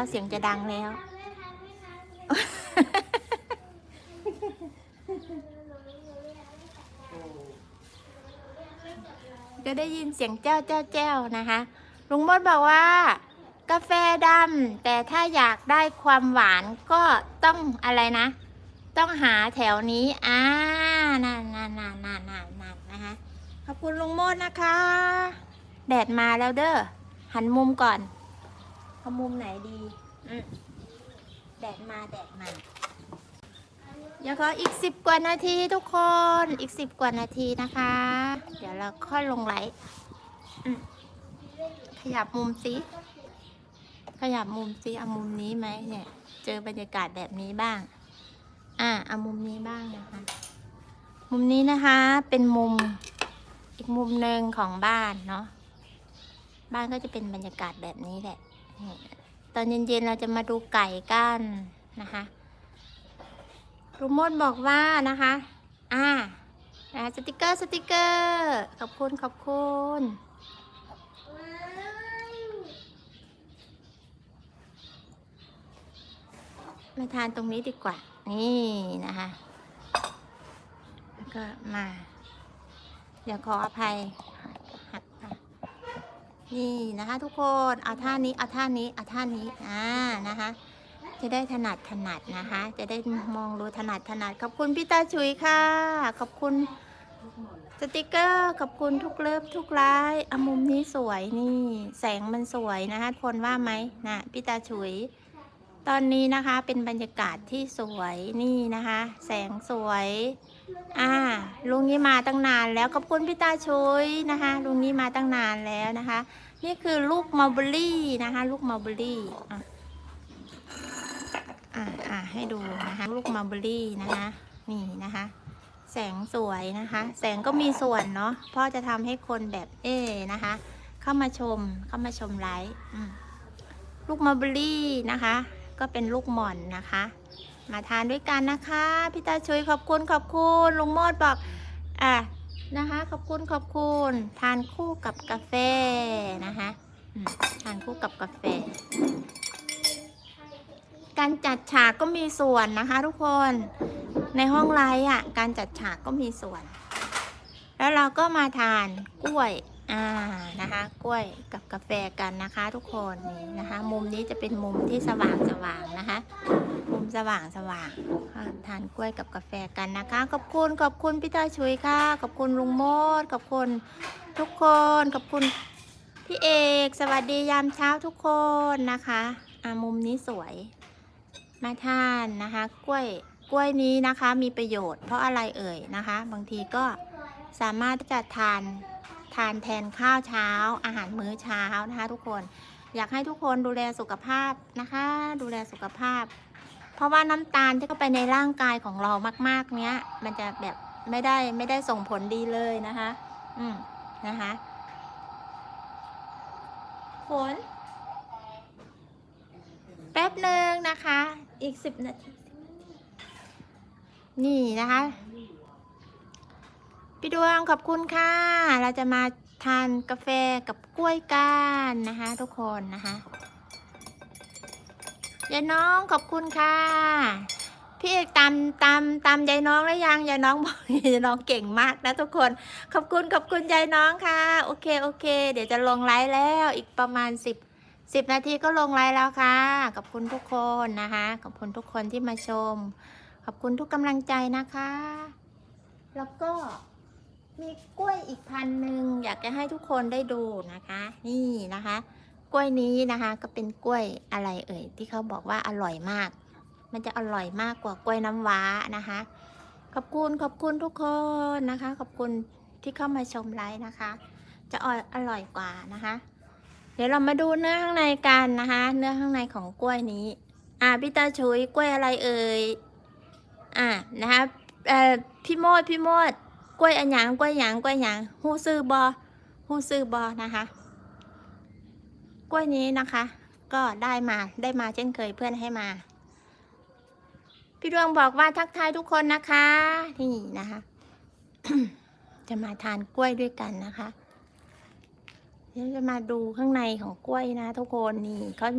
แล้วเสียงจะดังแล้วจะได้ยินเสียงเจ้าเจ้าเจ้านะคะ ลุงมดบอกว่า กาแฟดำแต่ถ้าอยากได้ความหวานก็ต้องอะไรนะ ต้องหาแถวนี้อ่านั่นนั่นนั่นนั่นนั่นนั่นนะคะขอบคุณลุงโมดนะคะ แดดมาแล้วเด้อหันมุมก่อน เอามุมไหนดีอืมแดดมาแดดมาเดี๋ยวขออีกสิบกว่านาทีทุกคน อีกสิบกว่านาทีนะคะ เดี๋ยวเราค่อยลงไลฟ์อืมขยับมุมสิขยับมุมสิเอามุมนี้ไหมเนี่ย เจอบรรยากาศแบบนี้บ้าง อ่าเอามุมนี้บ้างนะคะ มุมนี้นะคะ เป็นมุมอีกมุมหนึ่งของบ้านเนาะ บ้านก็จะเป็นบรรยากาศแบบนี้แหละนี่ ตอนเย็นๆเราจะมาดูไก่กันนะคะลุงมดบอกว่านะคะ อ่านะสติกเกอร์สติกเกอร์ขอบคุณขอบคุณมาทานตรงนี้ดีกว่า นี่นะคะ แล้วก็มา เดี๋ยวขออภัย นี่นะคะ ทุกคนเอาท่านี้เอาท่านี้เอาท่านี้อ่านะคะ จะได้ถนัดถนัดนะคะ จะได้มองรู้ถนัดถนัดขอบคุณพี่ตาชุยค่ะ ขอบคุณสติกเกอร์ขอบคุณทุกเลิฟทุกไลน์อะมุมนี้สวยนี่ แสงมันสวยนะคะทุกคนว่าไหมนะพี่ตาชุย ตอนนี้นะคะเป็นบรรยากาศที่สวยนี่นะคะ แสงสวย อ่าลุงนี้มาตั้งนานแล้วขอบคุณพี่ตาชุยนะคะลุงนี้มาตั้งนานแล้วนะคะ นี่คือลูกมัลเบอรี่นะคะ ลูกมัลเบอรี่อะอ่าอ่าให้ดูนะคะ ลูกมัลเบอรี่นะคะ นี่นะคะ แสงสวยนะคะ แสงก็มีส่วนเนาะพราะจะทำให้คนแบบเอนะคะ เข้ามาชมเข้ามาชมไลฟ์ลูกมัลเบอรี่นะคะ ก็เป็นลูกหม่อนนะคะ มาทานด้วยกันนะคะพี่ตาชุยขอบคุณขอบคุณลุงโมดบอกอะนะคะ ขอบคุณขอบคุณทานคู่กับกาแฟนะคะทานคู่กับกาแฟ การจัดฉากก็มีส่วนนะคะ ทุกคนในห้องไลฟ์อะการจัดฉากก็มีส่วน แล้วเราก็มาทานกล้วย อ่านะคะกล้วยกับกาแฟกันนะคะทุกคนนี่นะคะ มุมนี้จะเป็นมุมที่สว่างสว่างๆนะคะ มุมสว่างสว่างทานกล้วยกับกาแฟกันนะคะขอบคุณขอบคุณพี่ตาชุยค่ะขอบคุณลุงโมดขอบคุณทุกคนขอบคุณพี่เอกสวัสดียามเช้าทุกคนนะคะอ่ามุมนี้สวยมาทานนะคะ กล้วยกล้วยนี้นะคะมีประโยชน์เพราะอะไรเอ่ยนะคะ บางทีก็สามารถที่จะทาน ทานแทนข้าวเช้า อาหารมื้อเช้านะคะ ทุกคนอยากให้ทุกคนดูแลสุขภาพนะคะ ดูแลสุขภาพ เพราะว่าน้ำตาลที่เข้าไปในร่างกายของเรามากๆเนี้ย มันจะแบบไม่ได้ไม่ได้ส่งผลดีเลยนะคะ อืมนะคะฝนแป๊บหนึ่งนะคะ อีกสิบนาที นี่นะคะ พี่ดวงขอบคุณค่ะ เราจะมาทานกาแฟกับกล้วยกันนะคะ ทุกคนนะคะยายน้องขอบคุณค่ะ พี่เอกตามตามตามยายน้องแล้วยังยายน้องบอกยายน้องเก่งมากนะทุกคน ขอบคุณขอบคุณยายน้องค่ะ โอเคโอเค เดี๋ยวจะลงไลฟ์แล้วอีกประมาณสิบสิบนาทีก็ลงไลน์แล้วค่ะ ขอบคุณทุกคนนะคะ ขอบคุณทุกคนที่มาชม ขอบคุณทุกกำลังใจนะคะ แล้วก็ มีกล้วยอีกพันหนึ่งอยากจะให้ทุกคนได้ดูนะคะ นี่นะคะ กล้วยนี้นะคะ ก็เป็นกล้วยอะไรเอ่ยที่เขาบอกว่าอร่อยมาก มันจะอร่อยมากกว่ากล้วยน้ำว้านะคะ ขอบคุณขอบคุณทุกคนนะคะ ขอบคุณที่เข้ามาชมไลฟ์นะคะ จะอร่อยอร่อยกว่านะคะ เดี๋ยวเรามาดูเนื้อข้างในกันนะคะ เนื้อข้างในของกล้วยนี้ อ่าพี่ตาชุยกล้วยอะไรเอ่ยอ่านะคะเอ่อพี่โมดพี่โมด กล้วยอันหยางกล้วยหยางกล้วยหยางฮู้ซื้อบอฮู้ซื้อบอนะคะ กล้วยนี้นะคะ ก็ได้มาได้มาเช่นเคยเพื่อนให้มา พี่ดวงบอกว่าทักทายทุกคนนะคะนี่นะคะ จะมาทานกล้วยด้วยกันนะคะเดี๋ยวจะมาดูข้างในของกล้วยนะทุกคนนี่เขา